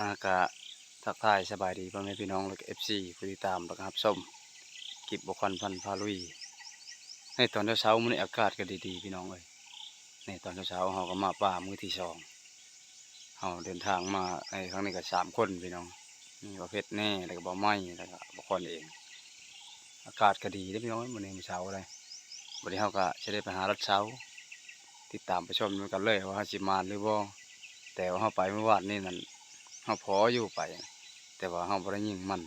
อากาศทักทายสบายดีพ่อแม่พี่น้องแล้วก็เอฟซีผู้ติดตามแล้วก็รับชมกิบบควันพันพาลุยในตอนเช้าๆมื้อนี้อากาศก็ดีๆพี่น้องเอ้ยในตอนเช้าๆเฮาก็มาป่ามื้อที่สองเฮาเดินทางมาในครั้งนี้ก็สามคนพี่น้องมีประเภทแน่แล้วก็บ่ไม้แล้วก็บ่คนเอง อากาศก็ดีเด้พี่น้องมื้อนี้มีเช้าเลยวันนี้เฮาก็จะได้ไปหารัดเช้าติดตามไปชมกันเลยว่าเฮาสิมาหรือบ่าแต่ว่าเฮาไปเมื่อวานนี้นั่น เฮาพออยู่ไป แต่ว่าเฮาบ่ได้ยิงมัน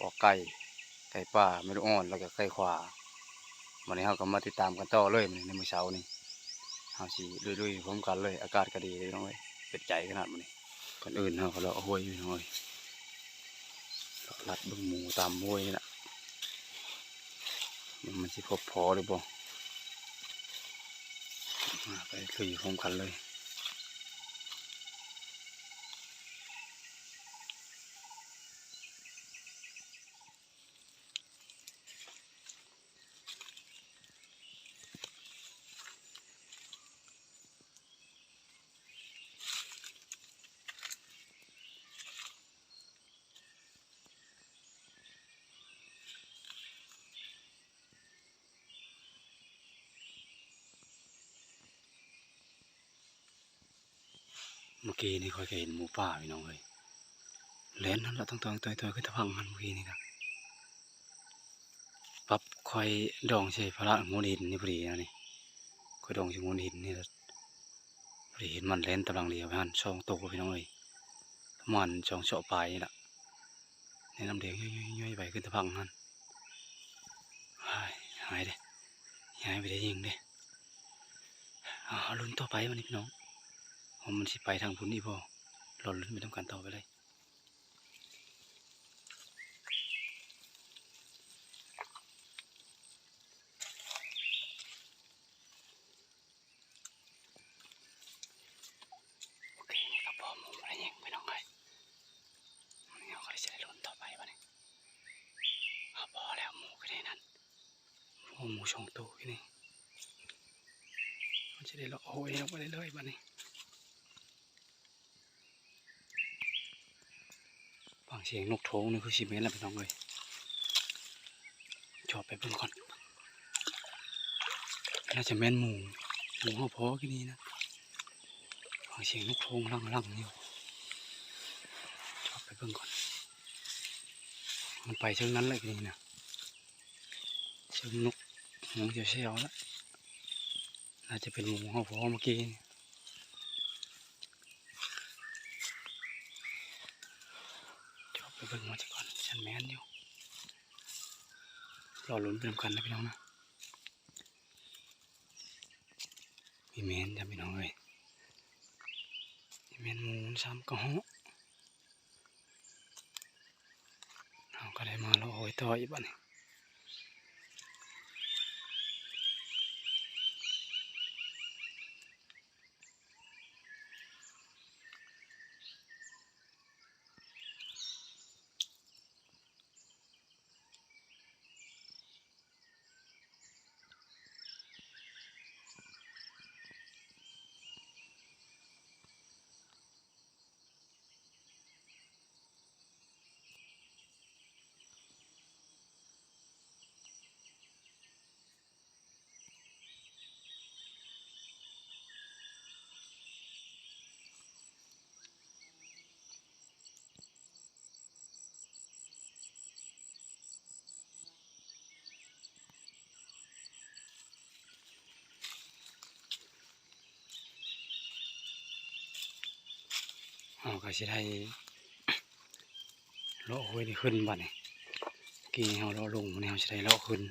ออกไก่ไก่ป่าไม่รู้อ่อนแล้วก็ไก่ขวาวันนี้เฮาก็มาติดตามกันต่อเลยในมื้อเช้านี้เฮาสิลุยๆพร้อมกันเลย อากาศก็ดีเลยน้องเอ้ยเป็นใจขนาดมื้อนี้ก่อนอื่นเฮาก็เลาะห้วยอยู่น้องเอ้ยเลาะลัดบิ่งหมูตามห้วยนี่น่ะมันสิพบพอหรือบ่าไปลุยพร้อมกันเลย เมื่อกี้นี่คอยเคยเห็นหมูป่าพี่น้องเลยเลนนั่นเราต้องตองตัวตัวขึ้นตะพังมันเมื่อกี้นี่ครับปรับคอยดองใช่พระงูหินนี่พอดีนะนี่คอยดองใช่งูหินนี่แล้วพอดีเห็นมันเลนตำลังเลียวพันช่องโตพี่น้องเลยมันช่องเฉาะปลายนี่แหละในน้ำเดียงย่อยๆไปขึ้นตะพังนั่นหายหายเด้หายไปได้ยิงเด้อ่าลุ้นต่อไปวันนี้พี่น้อง มันสิไปทางพุ่นนี่พอหล่นลื่นไปทำการต่อไปเลยโอเคนี่ก็พอหมูอะไรยังไม่ต้องเลยมันเอาจะได้ลุ้นต่อไปวะเนี่ยเอาพอแล้วหมูก็ได้นั่นหมูหมูชงตัวที่นี่มันจะได้ละโอ้ยเราไปเรื่อยๆวะนี่ ฟัง เสียงนกโทงนี่คือชิเมนแล้วพี่น้องเลยจอดไปเบิ่งก่อนน่าจะแม่นหมูหมูเขาพอกี่นี้นะฟังเสียงนกโทงลังลังอยู่จอดไปเบิ่งก่อน มันไปเชิงนั้นเลยกี่นี้นะเชิงนกหงเชียวๆแล้วน่าจะเป็นหมูเขาพอเมื่อกี้นี่ จบไป เบิ่งมาจากก่อนฉันแมนอยู่รอลุ้นเปนำกันนะพี่น้องนะมีแมนจ้ะพี่น้องเลยมีแมนหมูซ้ำกระเหาะเราก็ได้มาแล้วโอ้ยต่ออีกบ้านี่ เราก็จะได้เลาะห้วยนี่ขึ้นบ้านี่กี่เราเลาะลงนี่เราจะได้เลาะขึ้น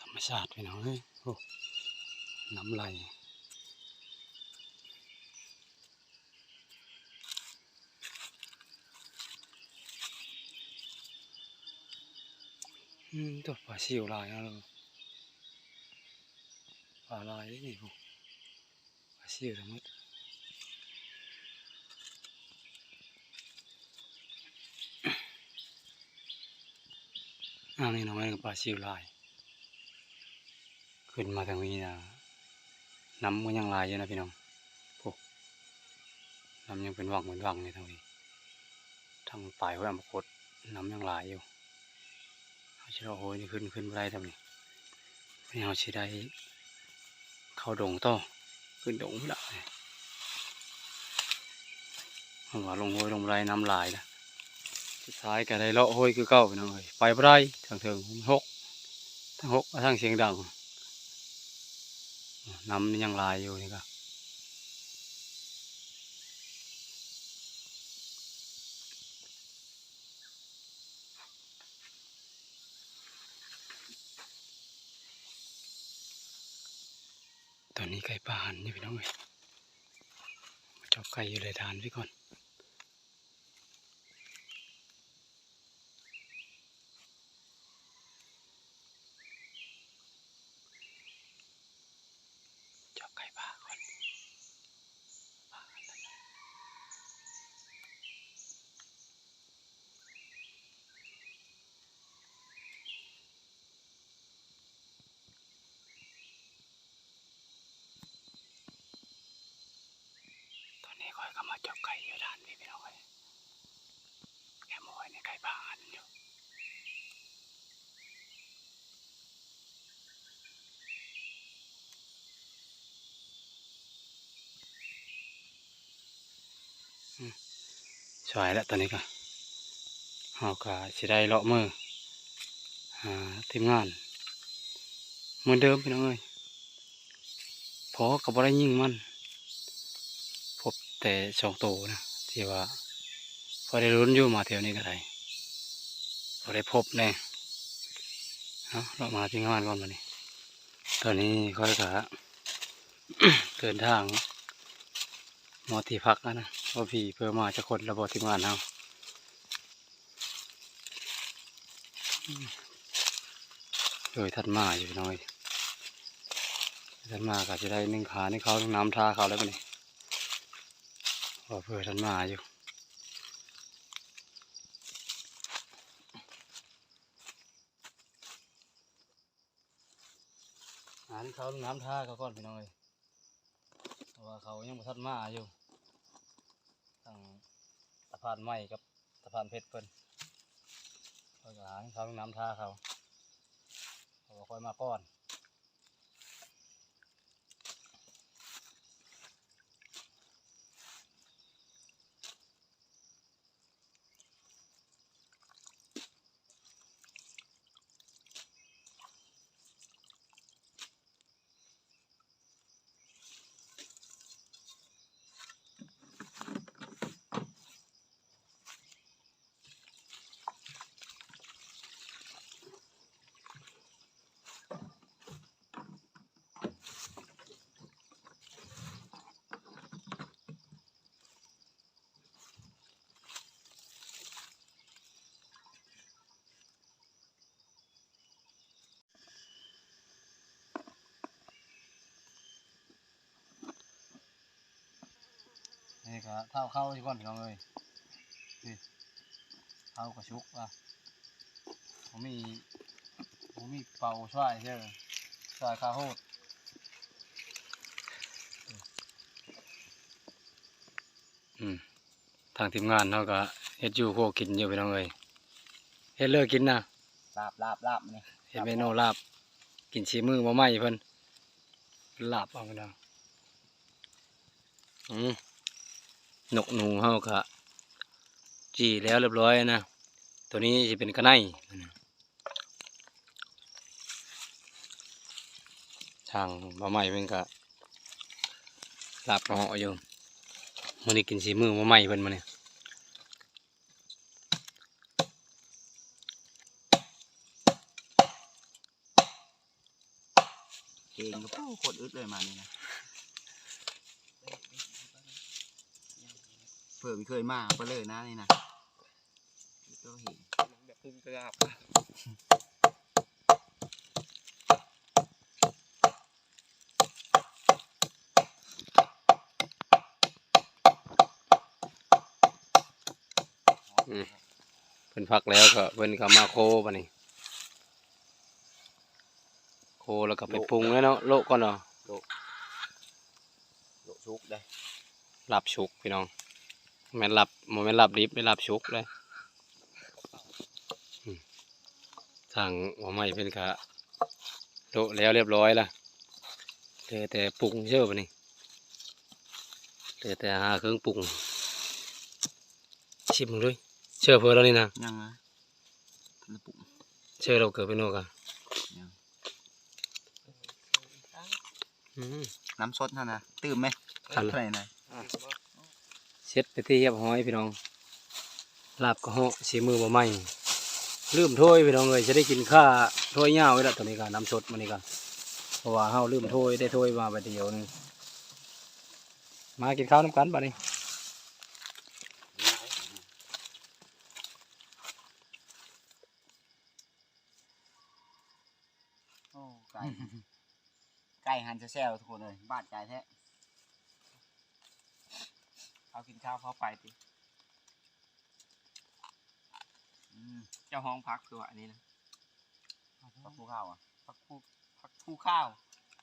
ธรรมชาติพี่น้องเฮ้ยโอ้น้ำไหล อืมตัวปลาสิวลายนะลุงปลาลายได้ยังปลาสิวทั้งหมดอันนี้น้องแม่กัปลาสิวลาย ขึ้นมาทางนี้นะน้ำมันยังลายอยู่นะพี่น้องพวกน้ำยังเป็นวังเหมือนวังเลยทางนี้ทางปลายห้วยอมคตน้ำยังลายอยู่ ชิเราโอ้ยนี่ขึ้นขึ้นไปทำนี่ไม่เอาชิได้เข้าดงต่อขึ้นดงไม่ได้เพราะว่าลงห้วยลงไรน้ำลายนะสุดท้ายก็ได้เลาะห้วยคือเก่าพี่น้อยไปไปทางเถิงหกทั้งหกทั้งเสียงดังน้ำยังลายอยู่นี่ก็ ตอนนี้ไก่ป่าหันนี่พี่น้องเอ้ยจับไก่อยู่เลยทานไว้ก่อนจับไก่ป่าก่อน ต อนนี้คอยก็มาจับไก่อยู่ด้านนี้พี่น้องเอ้ยแค่มอยในไก่บ้านอยู่อืมสวยแล้วตอนนี้ก็เราก็สิได้เลาะมือหาทีมงานเหมือนเดิมพี่น้องเอ้ยพอกับบได้ยิงมัน แต่สองตัวนะที่ว่าพอได้รุ้นอยู่มาแถวนี้ก็ได้พอได้พบแน่เอาเรามาที่งานก่อนมานี่ตอนนี้ค่อยกะเดินทางมอที่พักนะเพราะพี่เพื่อมาจะคนระบบทีมงานเอาโดยทัดมาอยู่หน้อยทัดมาก็จะได้นึ่งขานึ่เขานึ่งน้ำทาเขาแล้วปะนี่ ว่าเพื่อท่านมาอยู่หาที่เขาลงน้ำท่าเขาก่อนพี่น้องเลยว่าเขายังบ่ทันมาอยู่ตั้งสะพานไม้กับสะพานเพชรเพิ่นก็หาที่เขาลงน้ำท่าเขาเขาค่อยมาก่อน นี่ก็เท่าเข้าที่ก่อนพี่น้องเลยนี่เท่ากระชุกอะผมมีผมมีเป่าช่วยใช่ไหมช่วยคาโฮดอืมทางทีมงานเขาก็เฮ็ดอยู่โคกินอยู่พี่น้องเลยเฮ็ดเลิกกินนะลาบลาบลาบนี่เฮ็ดเมนูลาบ กินชีมือมาไหมเพิ่นลาบเอาไปดังอืม นกหนูเฮาก็จีแล้วเรียบร้อยนะ ตัวนี้จะเป็นกระไนทางมาใหม่เพิ่นก็ลาบเหาะอยู่มื้อนี้กินสีมือมาใหม่เพิ่นมาเนี่ยเก่งก็โอ้โคตรอึดเลยมานี่นะ เพิ่มเคยมาไปเลยนะนี่นะก็เห็นแบบพึ่งกราบเพิ่นพักแล้วก็เพิ่นก็มาโคบัดนี้แล้วก็ไปปรุงแล้วเนาะโละก่อนเนาะโลชุกได้ลาบชุกพี่น้อง แม่นลาบบ่แม่นลาบดิบไม่นลาบชุกเลยอืมทางหัวไม้เพิ่นก็โละแล้วเรียบร้อยละเหลือแต่ปรุงเชื่อบ่นี่เหลือแต่หาเครื่องปรุง ชิมมึงด้วย เชื่อเพิ่นแล้วนี่นะยังนะทันได้ปรุงเชื่อเราเกิดเป็นโนกอะยังอืมน้ำสดเท่านะตื่มไหมทันเท่าไหร่นะ เช็ดไปที่เรียบร้อยพี่น้องลาบกระเหาะสีมือบ่ไหมลืมถ้วยพี่น้องเลยจะได้กินข้าถ้วยเหย้าไว้ล้วตอนนี้ก็น้ำสดมันนี่ก็เพราะว่าเฮาลืมถ้วยได้ถ้วยมาไปเดียวนึงมากินข้าวน้ำกันบัดนี้โอ้ไก่ไก่หันจะแซวทุกคนเลยบาดใจแท้ เอากินข้าวเข้าไปติอืมเจ้าห้องพักตัวอันนี้นะปักภูข้าวอะพักผู้พักผู้ข้าว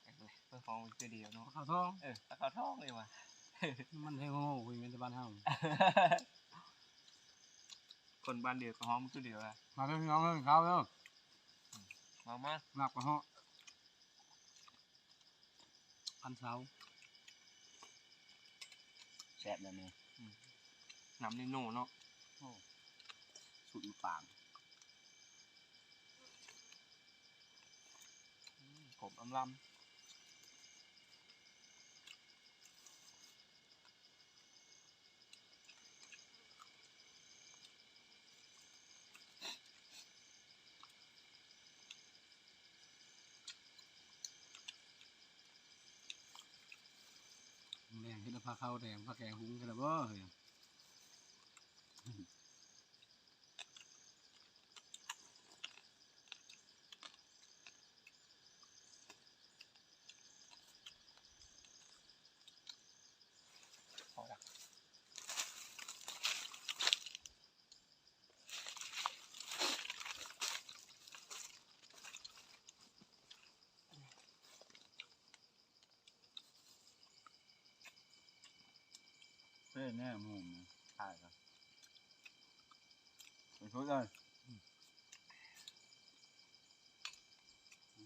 เออเพื่อห้องตัวเดียวเนาะข้าวท้องเออพักข้าวท้องเลยว่ะมันให้โง่คุยเมนบ้านเฮาคนบ้านเดียวกับห้องมันตัวเดียวอะมาเด้อพี่น้องเด้อข้าวเด้อมามาลาบกระเหาะพันเสา แซ่บแบบนี้น้ำนิโน่เนาะสูตรอยู่ปากอืมผมอำลำ แดงที่เรา พาเข้าแดงพาแกงหุงกันแล้วบ่เฮ้ย เพื่อนแน่มุมถ่ายกันไปชุดเลย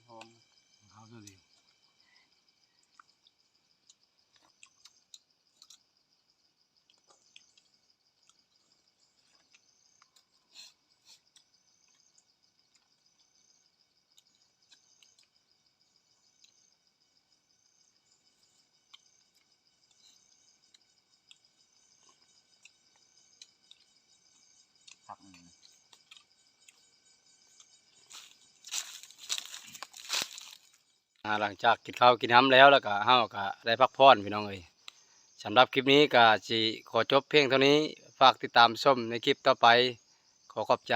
หอมข้าวเท่าเดียว ผักหนึ่ง อ่า หลังจากกินข้าวกินน้ำแล้วแล้วก็เฮาก็ได้พักผ่อนพี่น้องเอ้ยสำหรับคลิปนี้ก็จะขอจบเพียงเท่านี้ฝากติดตามชมในคลิปต่อไป ขอขอบใจ